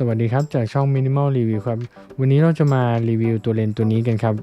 สวัสดีครับ จากช่อง Minimal Review ครับ วันนี้เราจะมารีวิวตัวเลนส์ตัวนี้กันครับ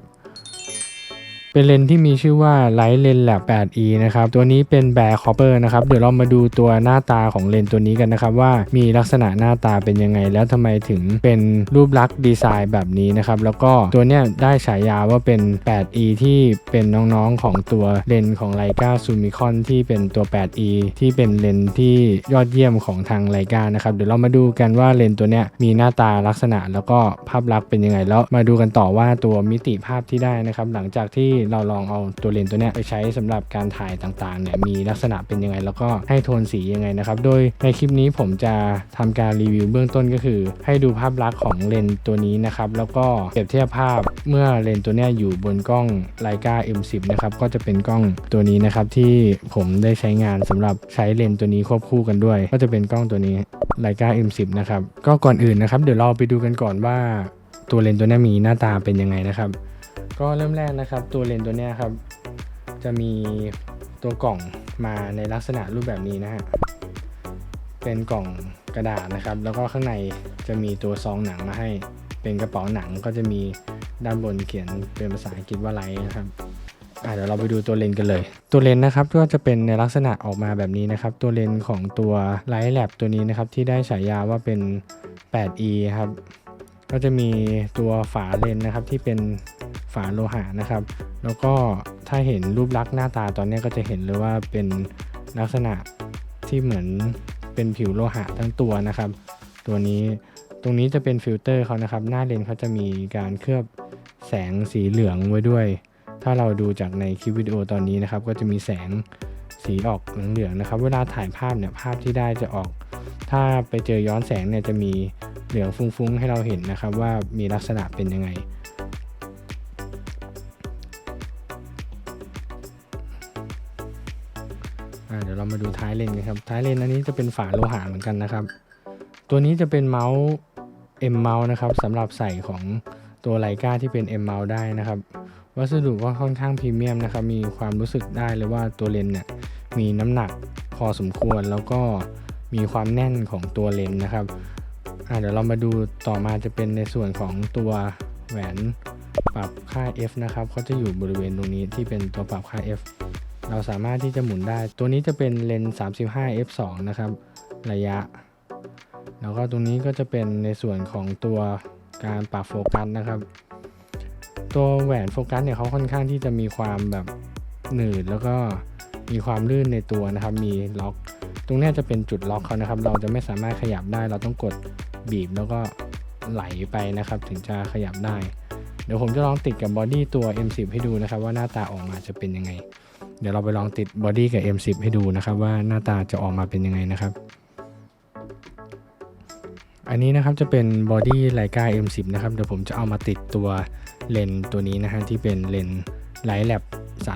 เป็นเลนที่มีชื่อว่า Light Lens Lab 8e นะครับ ตัวนี้เป็น Bare Copper นะครับ เดี๋ยวเรามาดูตัวหน้าตาของเลนตัวนี้กันนะครับ ว่ามีลักษณะหน้าตาเป็นยังไง แล้วทำไมถึงเป็นรูปลักษณ์ดีไซน์แบบนี้นะครับ แล้วก็ตัวเนี้ยได้ฉายาว่าเป็น 8e ที่เป็นน้องๆของตัวเลนของ Leica Summicon ที่เป็นตัว 8e ที่เป็นเลนที่ยอดเยี่ยมของทาง Leica นะครับ เดี๋ยวเรามาดูกันว่าเลนตัวเนี้ยมีหน้าตาลักษณะแล้วก็ภาพลักษณ์เป็นยังไง แล้วมาดูกันต่อว่าตัวมิติภาพที่ได้นะครับ หลังจากที่เราลองเอาตัวเลนส์ตัวเนี้ยไปใช้สำหรับการถ่ายต่างๆเนี่ยมีลักษณะเป็นยังไง แล้วก็ให้โทนสียังไงนะครับ โดยในคลิปนี้ผมจะทำการรีวิวเบื้องต้นก็คือ ให้ดูภาพลักษณ์ของเลนส์ตัวนี้นะครับ แล้วก็เปรียบเทียบภาพเมื่อเลนส์ตัวเนี้ยอยู่บนกล้อง Leica M10 นะครับก็จะเป็นกล้องตัวนี้นะครับที่ผมได้ใช้งานสำหรับใช้เลนส์ตัวนี้ควบคู่กันด้วย ก็จะเป็นกล้องตัวนี้ Leica M10 นะครับก็ก่อนอื่นนะครับ เดี๋ยวเราไปดูกันก่อนว่าตัวเลนส์ตัวนี้มีหน้าตาเป็นยังไงนะครับ ก็เริ่มแรกนะครับ ตัวเลนส์ตัวเนี้ยครับ จะมีตัวกล่องมาในลักษณะรูปแบบนี้นะฮะเป็นกล่องกระดาษนะครับ แล้วก็ข้างในจะมีตัวซองหนังมาให้ เป็นกระเป๋าหนังก็จะมีด้านบนเขียนเป็นภาษาอังกฤษว่าไลท์นะครับเดี๋ยวเราไปดูตัวเลนส์กันเลย ตัวเลนส์นะครับก็จะเป็นในลักษณะออกมาแบบนี้นะครับ ตัวเลนส์ของตัวไลท์แลบตัวนี้นะครับ ที่ได้ฉายาว่าเป็น 8e ครับ ก็จะมีตัวฝาเลนส์นะครับที่เป็น ฝาโลหะนะครับ แล้วก็ถ้าเห็นรูปลักษณ์หน้าตาตอนนี้ก็จะเห็นเลยว่าเป็นลักษณะที่เหมือนเป็นผิวโลหะทั้งตัวนะครับ ตัวนี้ตรงนี้จะเป็นฟิลเตอร์เขานะครับ หน้าเลนส์เขาจะมีการเคลือบแสงสีเหลืองไว้ด้วย ถ้าเราดูจากในคลิปวิดีโอตอนนี้นะครับ ก็จะมีแสงสีออกเหลืองๆนะครับ เวลาถ่ายภาพเนี่ยภาพที่ได้จะออก ถ้าไปเจอย้อนแสงเนี่ยจะมีเหลืองฟุ้งๆให้เราเห็นนะครับ ว่ามีลักษณะเป็นยังไง เรามาดูท้ายเลนกันครับ ท้ายเลนอันนี้จะเป็นฝาโลหะเหมือนกันนะครับ ตัวนี้จะเป็นเมาส์ M เมาส์นะครับสำหรับใส่ของตัวไลกาที่เป็น M เมาส์ได้นะครับ วัสดุก็ค่อนข้างพรีเมียมนะครับ มีความรู้สึกได้เลยว่าตัวเลนเนี่ยมีน้ำหนักพอสมควรแล้วก็มีความแน่นของตัวเลนนะครับเดี๋ยวเรามาดูต่อมาจะเป็นในส่วนของตัวแหวนปรับค่า f นะครับเขาจะอยู่บริเวณตรงนี้ที่เป็นตัวปรับค่า f เราสามารถที่จะหมุนได้ ตัวนี้จะเป็นเลนส์35 f 2นะครับ ระยะ แล้วก็ตรงนี้ก็จะเป็นในส่วนของตัวการปรับโฟกัสนะครับ ตัวแหวนโฟกัสเนี่ยเขาค่อนข้างที่จะมีความแบบหนืดแล้วก็มีความลื่นในตัวนะครับ มีล็อก ตรงนี้จะเป็นจุดล็อกเขานะครับ เราจะไม่สามารถขยับได้ เราต้องกดบีบแล้วก็ไหลไปนะครับ ถึงจะขยับได้ เดี๋ยวผมจะลองติดกับบอดี้ตัว M10 ให้ดูนะครับ ว่าหน้าตาออกมาจะเป็นยังไง เดี๋ยวเราไปลองติดบอดี้กับ M10 ให้ดูนะครับว่าหน้าตาจะออกมาเป็นยังไงนะครับ อันนี้นะครับจะเป็นบอดี้ไลกา M10 นะครับเดี๋ยวผมจะเอามาติดตัวเลนส์ตัวนี้นะฮะที่เป็นเลนส์ไลท์แลบ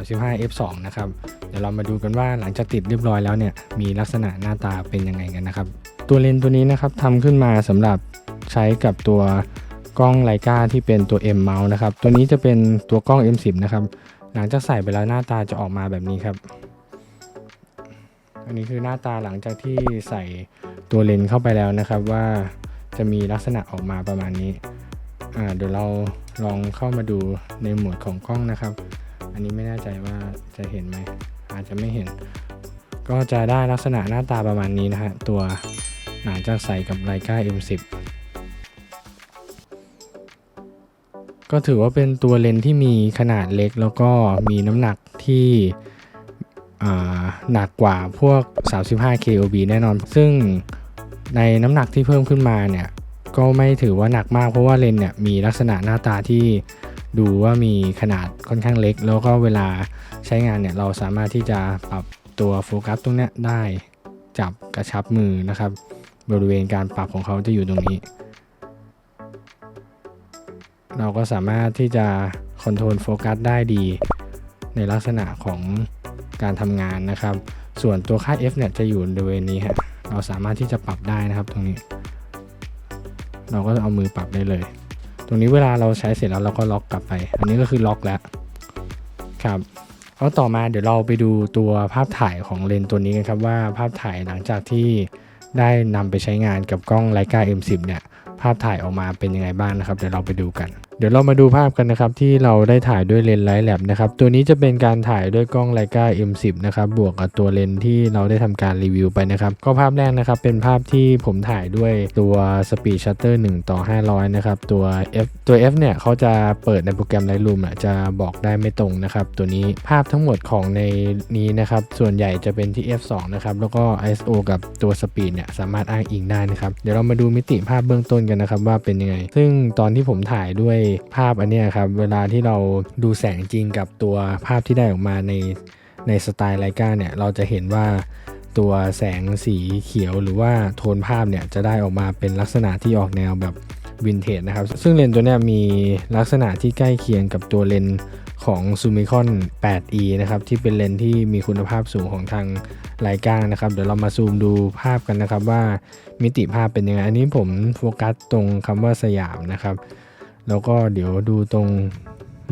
35 f2 นะครับเดี๋ยวเรามาดูกันว่าหลังจากติดเรียบร้อยแล้วเนี่ยมีลักษณะหน้าตาเป็นยังไงกันนะครับ ตัวเลนส์ตัวนี้นะครับทำขึ้นมาสำหรับใช้กับตัวกล้องไลกาที่เป็นตัว M mount นะครับตัวนี้จะเป็นตัวกล้อง M10 นะครับ หลังจากใส่ไปแล้วหน้าตาจะออกมาแบบนี้ครับ อันนี้คือหน้าตาหลังจากที่ใส่ตัวเลนส์เข้าไปแล้วนะครับว่าจะมีลักษณะออกมาประมาณนี้อ่าเดี๋ยวเราลองเข้ามาดูในหมดของกล้องนะครับ อันนี้ไม่แน่ใจว่าจะเห็นไหมอาจจะไม่เห็น ก็จะได้ลักษณะหน้าตาประมาณนี้นะฮะตัวหลังจากใส่กับไลกา M10 ก็ถือว่าเป็นตัวเลนส์ที่มีขนาดเล็ก แล้วก็มีน้ำหนักที่หนักกว่าพวก 35 KOB แน่นอน ซึ่งในน้ำหนักที่เพิ่มขึ้นมาเนี่ย ก็ไม่ถือว่าหนักมากเพราะว่าเลนส์เนี่ยมีลักษณะหน้าตาที่ดูว่ามีขนาดค่อนข้างเล็ก แล้วก็เวลาใช้งานเนี่ยเราสามารถที่จะปรับตัวโฟกัสตรงเนี้ยได้จับกระชับมือนะครับ บริเวณการปรับของเขาจะอยู่ตรงนี้ เราก็สามารถที่จะคอนโทรลโฟกัสได้ดี ในลักษณะของการทำงานนะครับ ส่วนตัวค่า f เนี่ยจะอยู่บริเวณนี้ฮะเราสามารถที่จะปรับได้นะครับตรงนี้ เราก็เอามือปรับได้เลย ตรงนี้เวลาเราใช้เสร็จแล้วเราก็ล็อกกลับไป อันนี้ก็คือล็อกแล้วครับแล้วต่อมาเดี๋ยวเราไปดูตัวภาพถ่ายของเลนส์ตัวนี้กันครับว่าภาพถ่ายหลังจากที่ได้นำไปใช้งานกับกล้อง Leica M10 เนี่ยภาพถ่ายออกมาเป็นยังไงบ้างนะครับ เดี๋ยวเราไปดูกัน เดี๋ยวเรามาดูภาพกันนะครับที่เราได้ถ่ายด้วยเลนส์ไลท์แลบนะครับตัวนี้จะเป็นการถ่ายด้วยกล้อง Leica M10 นะครับบวกกับตัวเลนส์ที่เราได้ทำการรีวิวไปนะครับก็ภาพแรกนะครับเป็นภาพที่ผมถ่ายด้วยตัว Speed Shutter 1 ต่อ 500 นะครับตัว F ตัว F เนี่ยเขาจะเปิดในโปรแกรม Lightroom อะจะบอกได้ไม่ตรงนะครับตัวนี้ภาพทั้งหมดของในนี้นะครับส่วนใหญ่จะเป็นที่ F2 นะครับแล้วก็ ISO กับตัว Speed เนี่ยสามารถอ้างอิงได้นะครับเดี๋ยวเรามาดูมิติภาพเบื้องต้นกันนะครับว่าเป็นยังไง ซึ่งตอนที่ผมถ่ายด้วยภาพอันนี้ครับ เวลาที่เราดูแสงจริงกับตัวภาพที่ได้ออกมาในในสไตล์ไลกาเนี่ย เราจะเห็นว่าตัวแสงสีเขียวหรือว่าโทนภาพเนี่ย จะได้ออกมาเป็นลักษณะที่ออกแนวแบบวินเทจนะครับ ซึ่งเลนตัวนี้มีลักษณะที่ใกล้เคียงกับตัวเลนของ s u m i c o n 8e นะครับ ที่เป็นเลนที่มีคุณภาพสูงของทางไลกานะครับ เดี๋ยวเรามาซูมดูภาพกันนะครับว่ามิติภาพเป็นยังไง อันนี้ผมโฟกัสตรงคำว่าสยามนะครับ แล้วก็เดี๋ยวดูตรง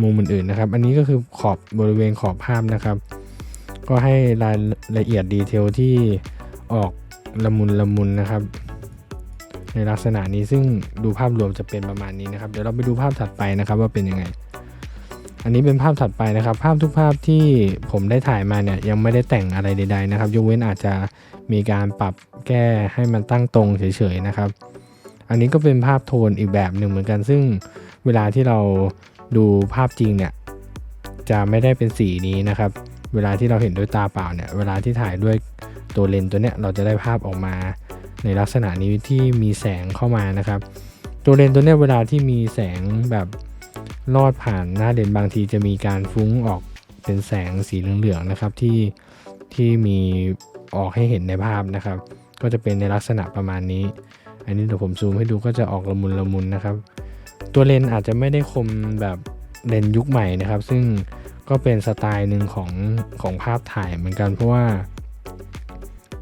มุมอื่นๆนะครับ อันนี้ก็คือขอบบริเวณขอบภาพนะครับ ก็ให้รายละเอียดดีเทลที่ออกละมุนละมุนนะครับ ในลักษณะนี้ซึ่งดูภาพรวมจะเป็นประมาณนี้นะครับ เดี๋ยวเราไปดูภาพถัดไปนะครับว่าเป็นยังไง อันนี้เป็นภาพถัดไปนะครับ ภาพทุกภาพที่ผมได้ถ่ายมาเนี่ยยังไม่ได้แต่งอะไรใด ๆนะครับ ยกเว้นอาจจะมีการปรับแก้ให้มันตั้งตรงเฉยๆนะครับ อันนี้ก็เป็นภาพโทนอีกแบบหนึ่งเหมือนกันซึ่ง เวลาที่เราดูภาพจริงเนี่ยจะไม่ได้เป็นสีนี้นะครับ เวลาที่เราเห็นด้วยตาเปล่าเนี่ย เวลาที่ถ่ายด้วยตัวเลนส์ตัวเนี้ยเราจะได้ภาพออกมา ในลักษณะนี้ที่มีแสงเข้ามานะครับ ตัวเลนส์ตัวเนี้ยเวลาที่มีแสงแบบลอดผ่านหน้าเลนส์บางทีจะมีการฟุ้งออกเป็นแสงสีเหลืองๆนะครับที่ที่มีออกให้เห็นในภาพนะครับ ก็จะเป็นในลักษณะประมาณนี้ อันนี้เดี๋ยวผมซูมให้ดูก็จะออกละมุนละมุนนะครับ ตัวเลนอาจจะไม่ได้คมแบบเลนยุคใหม่นะครับ ซึ่งก็เป็นสไตล์หนึ่งของของภาพถ่ายเหมือนกันเพราะว่า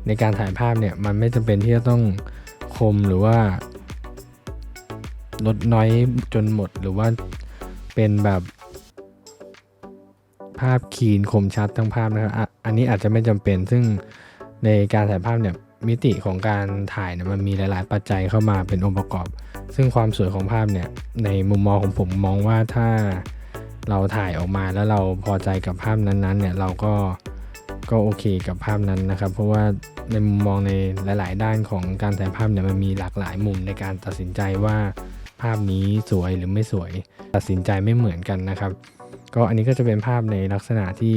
ในการถ่ายภาพเนี่ยมันไม่จำเป็นที่จะต้องคมหรือว่า ลดน้อยจนหมดหรือว่าเป็นแบบภาพคีนคมชัดทั้งภาพนะครับออันนี้อาจจะไม่จำเป็นซึ่งในการถ่ายภาพเนี่ยมิติของการถ่ายเนี่ยมันมีหลาย ๆ ปัจจัยเข้ามาเป็นองค์ประกอบ ซึ่งความสวยของภาพเนี่ยในมุมมองของผมมองว่าถ้าเราถ่ายออกมาแล้วเราพอใจกับภาพนั้นๆเนี่ยเราก็ก็โอเคกับภาพนั้นนะครับ เพราะว่าในมุมมองในหลาย ๆ ด้านของการถ่ายภาพเนี่ยมันมีหลากหลายมุมในการตัดสินใจว่าภาพนี้สวยหรือไม่สวย ตัดสินใจไม่เหมือนกันนะครับ ก็อันนี้ก็จะเป็นภาพในลักษณะที่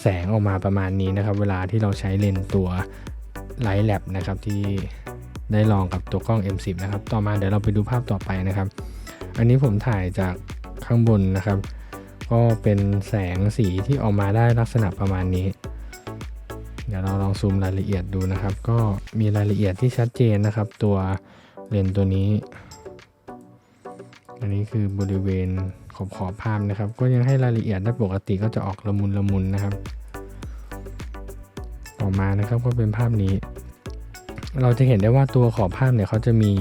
แสงออกมาประมาณนี้นะครับ เวลาที่เราใช้เลนส์ตัว Light Lab นะครับที่ ได้ลองกับตัวกล้อง M10 นะครับ ต่อมาเดี๋ยวเราไปดูภาพต่อไปนะครับ อันนี้ผมถ่ายจากข้างบนนะครับ ก็เป็นแสงสีที่ออกมาได้ลักษณะประมาณนี้ เดี๋ยวเราลองซูมรายละเอียดดูนะครับ ก็มีรายละเอียดที่ชัดเจนนะครับ ตัวเลนส์ตัวนี้ อันนี้คือบริเวณขอบขอบภาพนะครับ ก็ยังให้รายละเอียดได้ปกติก็จะออกละมุนละมุนนะครับ ต่อมานะครับก็เป็นภาพนี้ เราจะเห็นได้ว่าตัวขอบภาพเนี่ยเขาจะมี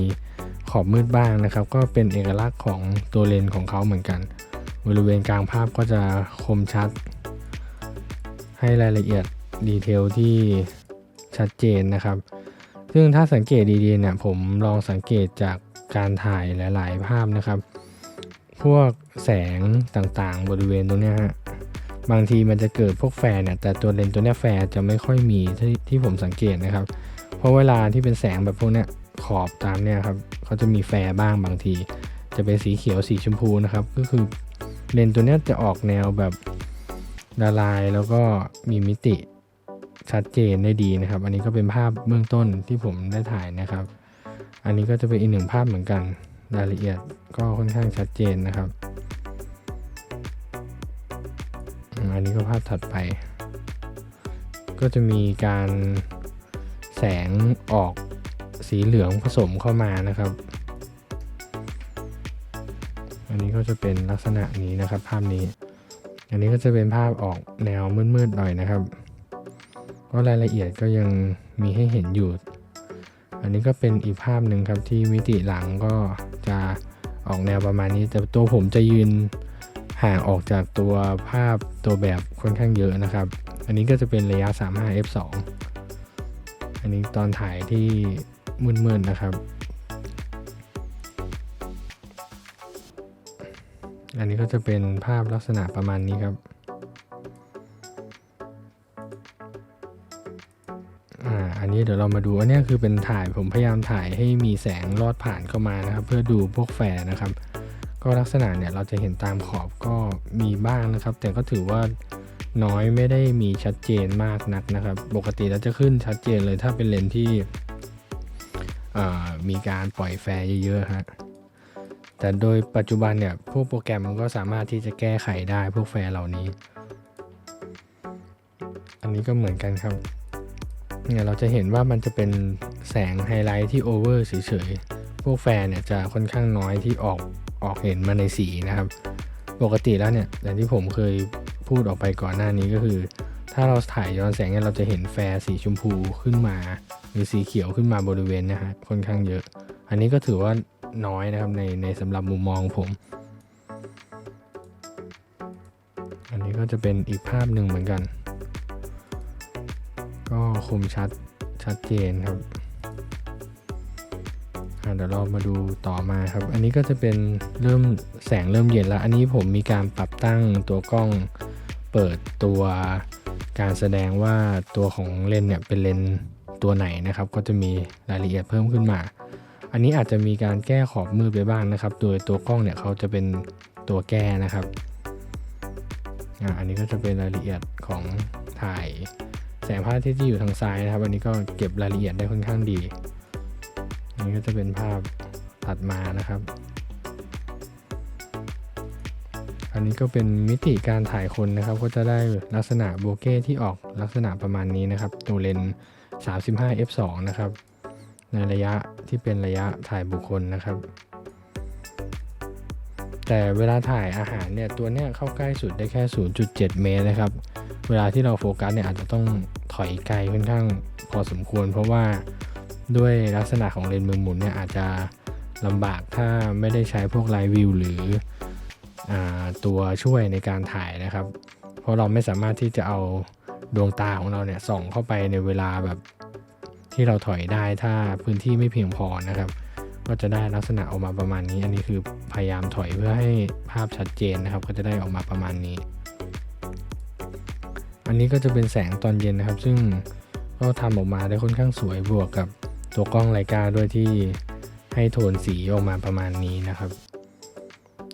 ขอบมืดบ้างนะครับ ก็เป็นเอกลักษณ์ของตัวเลนส์ของเขาเหมือนกัน บริเวณกลางภาพก็จะคมชัด ให้รายละเอียดดีเทลที่ชัดเจนนะครับ ซึ่งถ้าสังเกตดีๆเนี่ยผมลองสังเกตจากการถ่ายหลาย ๆ ภาพนะครับ พวกแสงต่างๆ บริเวณตรงนี้ฮะบางทีมันจะเกิดพวกแฟร์เนี่ยแต่ตัวเลนส์ตัวนี้แฟร์จะไม่ค่อยมีที่ที่ผมสังเกตนะครับ เพราะเวลาที่เป็นแสงแบบพวกเนี้ยขอบตามเนี่ยครับเขาจะมีแฟร์บ้างบางที จะเป็นสีเขียวสีชมพูนะครับ ก็คือเลนส์ตัวเนี้ยจะออกแนวแบบละลายแล้วก็มีมิติชัดเจนได้ดีนะครับ อันนี้ก็เป็นภาพเบื้องต้นที่ผมได้ถ่ายนะครับ อันนี้ก็จะเป็นอีกหนึ่งภาพเหมือนกันรายละเอียดก็ค่อนข้างชัดเจนนะครับ อันนี้ก็ภาพถัดไป ก็จะมีการ แสงออกสีเหลืองผสมเข้ามานะครับ อันนี้ก็จะเป็นลักษณะนี้นะครับ ภาพนี้ อันนี้ก็จะเป็นภาพออกแนวมืดๆหน่อยนะครับ ก็รายละเอียดก็ยังมีให้เห็นอยู่ อันนี้ก็เป็นอีกภาพหนึ่งครับที่มิติหลังก็จะออกแนวประมาณนี้ แต่ตัวผมจะยืนห่างออกจากตัวภาพตัวแบบค่อนข้างเยอะนะครับ อันนี้ก็จะเป็นระยะ 35 f2 อันนี้ตอนถ่ายที่มืดๆนะครับ อันนี้ก็จะเป็นภาพลักษณะประมาณนี้ครับอ่าอันนี้เดี๋ยวเรามาดู อันนี้คือเป็นถ่ายผมพยายามถ่ายให้มีแสงลอดผ่านเข้ามานะครับ เพื่อดูพวกแฟร์นะครับ ก็ลักษณะเนี่ยเราจะเห็นตามขอบก็มีบ้างนะครับ แต่ก็ถือว่า น้อยไม่ได้มีชัดเจนมากนักนะครับ ปกติแล้วจะขึ้นชัดเจนเลยถ้าเป็นเลนที่มีการปล่อยแฟร์เยอะๆฮะแต่โดยปัจจุบันเนี่ยพวกโปรแกรมมันก็สามารถที่จะแก้ไขได้พวกแฟร์เหล่านี้ อันนี้ก็เหมือนกันครับเนี่ยเราจะเห็นว่ามันจะเป็นแสงไฮไลท์ที่โอเวอร์เฉยๆ พวกแฟร์เนี่ยจะค่อนข้างน้อยที่ออกออกเห็นมาในสีนะครับ ปกติแล้วเนี่ยอย่างที่ผมเคย พูดออกไปก่อนหน้านี้ก็คือ ถ้าเราถ่ายย้อนแสงเนี่ยเราจะเห็นแฟร์สีชมพูขึ้นมา หรือสีเขียวขึ้นมาบริเวณนะฮะค่อนข้างเยอะ อันนี้ก็ถือว่าน้อยนะครับในในสำหรับมุมมองผม อันนี้ก็จะเป็นอีกภาพหนึ่งเหมือนกัน ก็คมชัดชัดเจนครับเดี๋ยวเรามาดูต่อมาครับ อันนี้ก็จะเป็นเริ่มแสงเริ่มเย็นแล้ว อันนี้ผมมีการปรับตั้งตัวกล้อง เปิดตัวการแสดงว่าตัวของเลนเนี่ยเป็นเลนตัวไหนนะครับ ก็จะมีรายละเอียดเพิ่มขึ้นมา อันนี้อาจจะมีการแก้ขอบมืดไปบ้างนะครับ โดยตัวกล้องเนี่ยเขาจะเป็นตัวแก้นะครับอันนี้ก็จะเป็นรายละเอียดของถ่ายแสงพระอาทิตย์ที่อยู่ทางซ้ายนะครับ อันนี้ก็เก็บรายละเอียดได้ค่อนข้างดี อันนี้ก็จะเป็นภาพถัดมานะครับ อันนี้ก็เป็นมิติการถ่ายคนนะครับ ก็จะได้ลักษณะโบเก้ที่ออกลักษณะประมาณนี้นะครับตัวเลนส์35 f 2 นะครับ ในระยะที่เป็นระยะถ่ายบุคคลนะครับ แต่เวลาถ่ายอาหารเนี่ยตัวเนี้ยเข้าใกล้สุดได้แค่ 0.7 เมตรนะครับ เวลาที่เราโฟกัสเนี่ยอาจจะต้องถอยไกลค่อนข้างพอสมควร เพราะว่าด้วยลักษณะของเลนส์มือหมุนเนี่ยอาจจะลำบากถ้าไม่ได้ใช้พวกไลท์วิวหรือ ตัวช่วยในการถ่ายนะครับ เพราะเราไม่สามารถที่จะเอาดวงตาของเราเนี่ยส่องเข้าไปในเวลาแบบที่เราถอยได้ถ้าพื้นที่ไม่เพียงพอนะครับ ก็จะได้ลักษณะออกมาประมาณนี้ อันนี้คือพยายามถอยเพื่อให้ภาพชัดเจนนะครับ ก็จะได้ออกมาประมาณนี้ อันนี้ก็จะเป็นแสงตอนเย็นนะครับ ซึ่งก็ทำออกมาได้ค่อนข้างสวยบวกกับตัวกล้องไลกาด้วยที่ให้โทนสีออกมาประมาณนี้นะครับ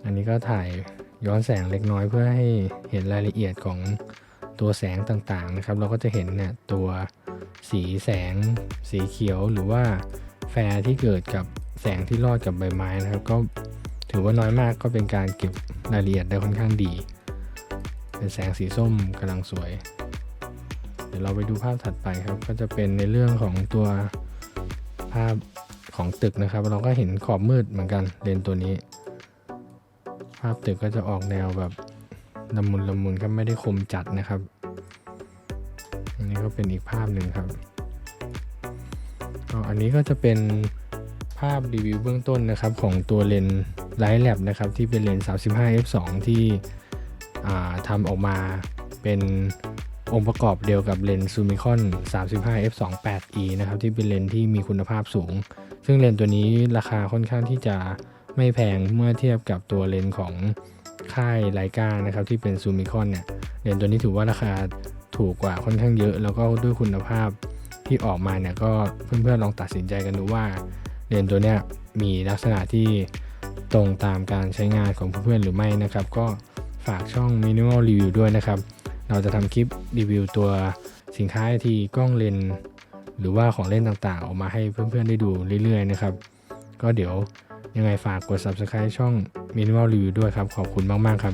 อันนี้ก็ถ่ายย้อนแสงเล็กน้อยเพื่อให้เห็นรายละเอียดของตัวแสงต่างๆนะครับ เราก็จะเห็นเนี่ยตัวสีแสงสีเขียวหรือว่าแฟร์ที่เกิดกับแสงที่รอดกับใบไม้นะครับ ก็ถือว่าน้อยมากก็เป็นการเก็บรายละเอียดได้ค่อนข้างดี เป็นแสงสีส้มกำลังสวย เดี๋ยวเราไปดูภาพถัดไปครับ ก็จะเป็นในเรื่องของตัวภาพของตึกนะครับ เราก็เห็นขอบมืดเหมือนกันเลนตัวนี้าพตึกก็จะออกแนวแบบละมุนละมุนก็ไม่ได้คมจัดนะครับ อันนี้ก็เป็นอีกภาพหนึ่งครับอันนี้ก็จะเป็นภาพรีวิวเบื้องต้นนะครับของตัวเลนส์ไลท์แลบนะครับที่เป็นเลนส์ 35 f 2ที่ทำออกมาเป็นองค์ประกอบเดียวกับเลนส์ซูมิคอน 35 f 2 8 e นะครับที่เป็นเลนส์ที่มีคุณภาพสูง ซึ่งเลนส์ตัวนี้ราคาค่อนข้างที่จะ ไม่แพงเมื่อเทียบกับตัวเลนส์ของค่ายไลกานะครับที่เป็นซูมิคอนเนี่ยเลนส์ตัวนี้ถือว่าราคาถูกกว่าค่อนข้างเยอะ แล้วก็ด้วยคุณภาพที่ออกมาเนี่ยก็เพื่อนๆลองตัดสินใจกันดูว่าเลนส์ตัวเนี้ยมีลักษณะที่ตรงตามการใช้งานของเพื่อนๆหรือไม่นะครับ ก็ฝากช่อง Minimal Review ด้วยนะครับ เราจะทำคลิปรีวิวตัวสินค้าทีกล้องเลนหรือว่าของเล่นต่างๆ ออกมาให้เพื่อนๆได้ดูเรื่อยๆนะครับ ก็เดี๋ยว ยังไงฝากกด Subscribe ช่อง Minimal Review ด้วยครับ ขอบคุณมาก ๆ ครับ